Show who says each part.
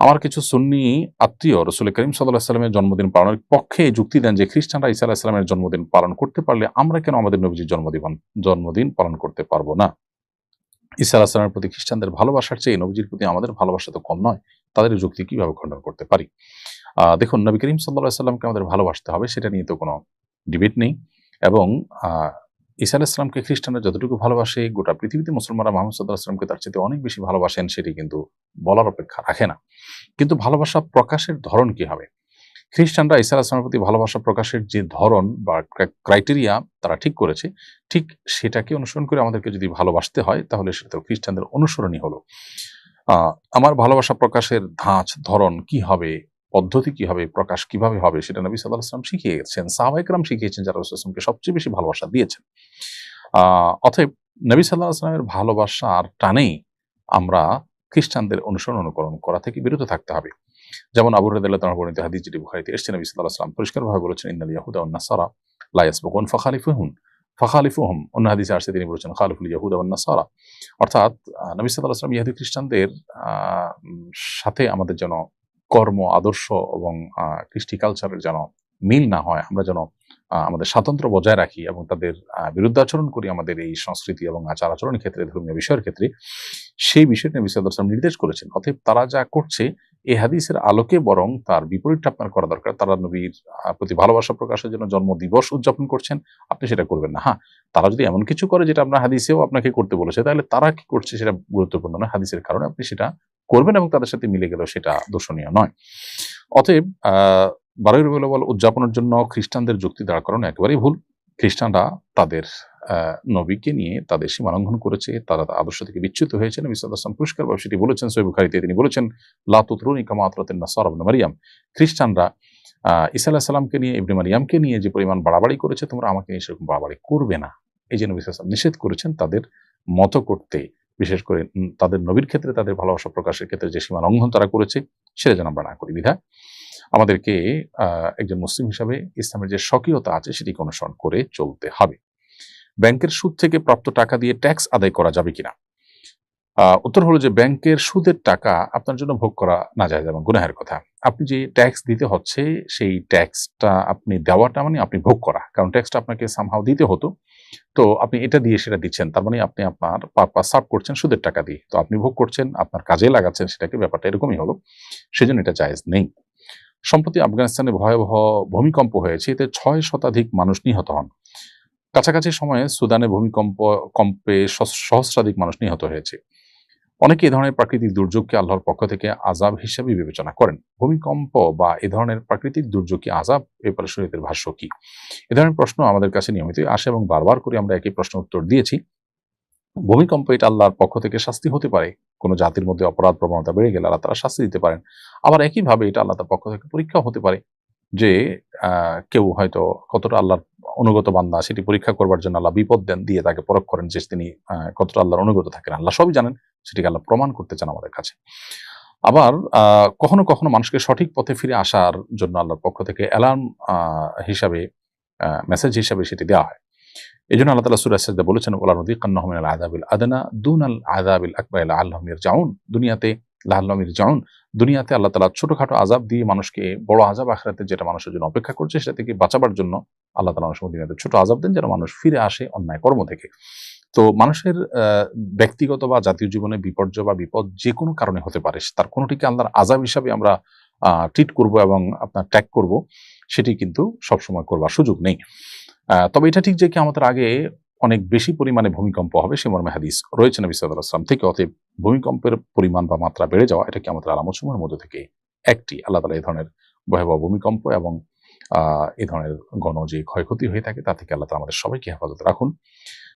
Speaker 1: আমার কিছু সুন্নি আত্মীয় রসুল করিম সাল্লাহ সাল্লামের জন্মদিন পালনের পক্ষে যুক্তি দেন যে খ্রিস্টানরা ইসা আলাহ সাল্লামের জন্মদিন পালন করতে পারলে আমরা কেন আমাদের নবীজির জন্মদিন জন্মদিন পালন করতে পারব না? ইসা আলাহ সাল্লামের প্রতি খ্রিস্টানদের ভালোবাসার চেয়ে নবীজির প্রতি আমাদের ভালোবাসা তো কম নয়, তাদের যুক্তি কীভাবে খণ্ডন করতে পারি? দেখুন, নবী করিম সাল্লাহ সাল্লামকে আমাদের ভালোবাসতে হবে, সেটা নিয়ে তো কোনো ডিবেট নেই এবং ঈসা আলাহিসামকে খ্রিস্টানরা যতটুকু ভালোবাসে, গোটা পৃথিবীতে মুসলমানরা মোহাম্মদ সাল্লাহ আসলামকে তার চেয়ে অনেক বেশি ভালোবাসেন, সেটি কিন্তু বলার অপেক্ষা রাখে না। কিন্তু ভালোবাসা প্রকাশের ধরন কি হবে? খ্রিস্টানরা ঈসা আলাহিসামের প্রতি ভালোবাসা প্রকাশের যে ধরন বা ক্রাইটেরিয়া তারা ঠিক করেছে, ঠিক সেটাকে অনুসরণ করে আমাদেরকে যদি ভালোবাসতে হয়, তাহলে সেটা খ্রিস্টানদের অনুসরণই হলো। আমার ভালোবাসা প্রকাশের ধাঁচ, ধরন কি হবে? পদ্ধতি কি হবে, প্রকাশ কীভাবে হবে, সেটা নবী সাল্লাহ আসলাম শিখিয়ে গেছেন শিখিয়েছেন যারা রসুলামকে সবচেয়ে বেশি ভালোবাসা দিয়েছেন। অতএব নবী সাল্লাহ আসলামের ভালোবাসার টানেই আমরা খ্রিস্টানদের অনুসরণ অনুকরণ করা থেকে বিরত থাকতে হবে। যেমন আবু রদাল্লাহ তার বর্ণিত হাদিস যেটি বুখারিতে এসছে, নবী সাল্লাহ আসলাম পরিষ্কারভাবে বলেছেন, ইন্নাল ইয়াহুদা ওয়ান নাসারা লা ইয়াসবুকুন ফাখালিফুহুম অন্য হাদিসে আসছে, তিনি বলেছেন, খালিফুল ইয়াহুদা ওয়ান নাসারা। অর্থাৎ নবী সাল্লাহ আসলাম ইয়াহুদি খ্রিস্টানদের সাথে আমাদের যেন কর্ম আদর্শ এবং কৃষ্টি কালচারের যেন মিল না হয় আমরা যেন আমাদের স্বাতন্ত্র্য বজায় রাখি এবং তাদের আহ, বিরুদ্ধাচরণ করি আমাদের এই সংস্কৃতি এবং আচার আচরণের ক্ষেত্রে ধর্মীয় বিষয়ের ক্ষেত্রে সেই বিষয়টি সাল্লাল্লাহু আলাইহি নির্দেশ করেছেন। অতএব তারা যা করছে এই হাদিসের আলোকে বরং তার বিপরীতটা আপনার করা দরকার। তারা নবীর প্রতি ভালোবাসা প্রকাশের জন্য জন্ম দিবস উদযাপন করছেন আপনি সেটা করবেন না। হ্যাঁ তারা যদি এমন কিছু করে যেটা আপনার হাদিসেও আপনাকে করতে বলেছে তাহলে তারা কি করছে সেটা গুরুত্বপূর্ণ নয়। হাদিসের কারণে আপনি সেটা করবেন এবং তাদের সাথে মিলে গেলেও সেটা দর্শনীয় নয়। অতএব বারোই আউয়াল উদযাপনের জন্য খ্রিস্টানদের যুক্তি দাঁড় করানো একেবারেই ভুল। খ্রিস্টানরা তাদের নবীকে নিয়ে তাদের সীমালঙ্ঘন করেছে তারা আদর্শ থেকে বিচ্যুত হয়েছে। নবী সাল্লাল্লাহু আলাইহি ওয়াসাল্লাম সেটি বলেছেন তিনি বলেছেন লা তুতরুনি কামা আতরাতিন ইবনে মারিয়াম। খ্রিস্টানরা আহ, ঈসা আলাইহিস সালামকে নিয়ে ইবনে মারিয়ামকে নিয়ে যে পরিমাণ বাড়াবাড়ি করেছে তোমরা আমাকে নিয়ে সেরকম বাড়াবাড়ি করবে না। এই যে নবী সাল্লাল্লাহু নিষেধ করেছেন তাদের মতো করতে। বিশেষ করে তাদের নবীর ক্ষেত্রে তাদের ভালোবাসা প্রকাশের ক্ষেত্রে যে সীমা লঙ্ঘন তারা করেছে, সেটা যেন আমরা না করি। বিধা আমাদেরকে একজন মুসলিম হিসাবে ইসলামের যে স্বকীয়তা আছে সেটিকে অনুসরণ করে চলতে হবে। ব্যাংকের সুদ থেকে প্রাপ্ত টাকা দিয়ে ট্যাক্স আদায় করা যাবে কিনা? উত্তর হলো যে, ব্যাংকের সুদের টাকা আপনার জন্য ভোগ করা না যায়, যেমন গুনাহের কথা। আপনি যে ট্যাক্স দিতে হচ্ছে, সেই ট্যাক্সটা আপনি দেওয়াটা মানে আপনি ভোগ করা। কারণ ট্যাক্সটা আপনাকে সামহাও দিতে হতো। তো আপনি এটা দিয়ে সেটা দিচ্ছেন। তার মানে আপনি আপনার পারপাস সার্ভ করছেন সুদের টাকা দিয়ে। তো আপনি ভোগ করছেন, আপনার কাজে লাগাচ্ছেন, সেটাকে ব্যাপারটা এরকমই হলো। সেজন্য এটা জায়েজ নেই। সম্প্রতি আফগানিস্তানে ভয়াবহ ভূমিকম্প হয়েছে। এতে ছয় শতাধিক মানুষ নিহত হন। কাছাকাছি সময়ে সুদানে ভূমিকম্প, কম্পে সহস্রাধিক মানুষ নিহত হয়েছে। অনেকে এ ধরনের প্রাকৃতিক দুর্যোগকে আল্লাহর পক্ষ থেকে আজাব হিসেবে বিবেচনা করেন। ভূমিকম্প বা এ ধরনের প্রাকৃতিক দুর্যোগ কি আজাব এরপরে শরীরের ভাষ্য কি? এ ধরনের প্রশ্ন আমাদের কাছে নিয়মিতই আসে এবং বারবার করে আমরা একই প্রশ্ন উত্তর দিয়েছি। ভূমিকম্প এটা আল্লাহর পক্ষ থেকে শাস্তি হতে পারে। কোনো জাতির মধ্যে অপরাধ প্রবণতা বেড়ে গেলে আল্লাহ তারা শাস্তি দিতে পারেন। আবার একইভাবে এটা আল্লাহ তার পক্ষ থেকে পরীক্ষা হতে পারে যে কেউ হয়তো কতটা আল্লাহর অনুগত বান্দা সেটি পরীক্ষা করবার জন্য আল্লাহ বিপদ দেন, দিয়ে তাকে পরখ করেন যে তিনি কতটা আল্লাহর অনুগত থাকেন। আল্লাহ সবই জানেন। সেটিকে আল্লাহ প্রমাণ করতে চান আমাদের কাছে। আবার কখনো কখনো মানুষকে সঠিক পথে ফিরে আসার জন্য আল্লাহর পক্ষ থেকে অ্যালার্ম হিসাবে মেসেজ হিসাবে সেটি দেওয়া হয়। এই জন্য আল্লাহ তালা সুরাজ বলেছেন ওলা নদী কান্নাহমিন আল আদাবিল আদনা দুন আল আদাবিল আকবর আল্লাহমির জাউন দুনিয়াতে লাহমির জাউন দুনিয়াতে আল্লাহ তালা ছোটখাটো আজাব দিয়ে মানুষকে, বড় আজাব আখরাতে যেটা মানুষের জন্য অপেক্ষা করছে সেটা থেকে বাঁচাবার জন্য আল্লাহ তালা মানুষ দুনিয়াতে ছোট আজাব দেন যেন মানুষ ফিরে আসে অন্যায় কর্ম থেকে। তো মানুষের ব্যক্তিগত বা জাতীয় জীবনে বিপর্যয় বা বিপদ যে কোনো কারণে হতে পারে, তার কোনোটিকে আল্লাহর আজাব হিসাবে আমরা ট্রিট করব এবং আপনার ট্যাগ করব, সেটি কিন্তু সবসময় করবার সুযোগ নেই। তবে এটা ঠিক যে কি আমাদের আগে অনেক বেশি পরিমাণে ভূমিকম্প হবে সে মর্মে হাদিস রয়েছে নবী সাল্লাহ আসলাম থেকে, অতএব ভূমিকম্পের পরিমাণ বা মাত্রা বেড়ে যাওয়া, এটা কি আমাদের আলামতসমূহের মধ্যে থেকে একটি। আল্লাহ তালা এই ধরনের ভয়াবহ ভূমিকম্প এবং এই ধরনের গণ যে ক্ষয়ক্ষতি হয়ে থাকে, তা থেকে আল্লাহ আমাদের সবাইকে হেফাজত রাখুন।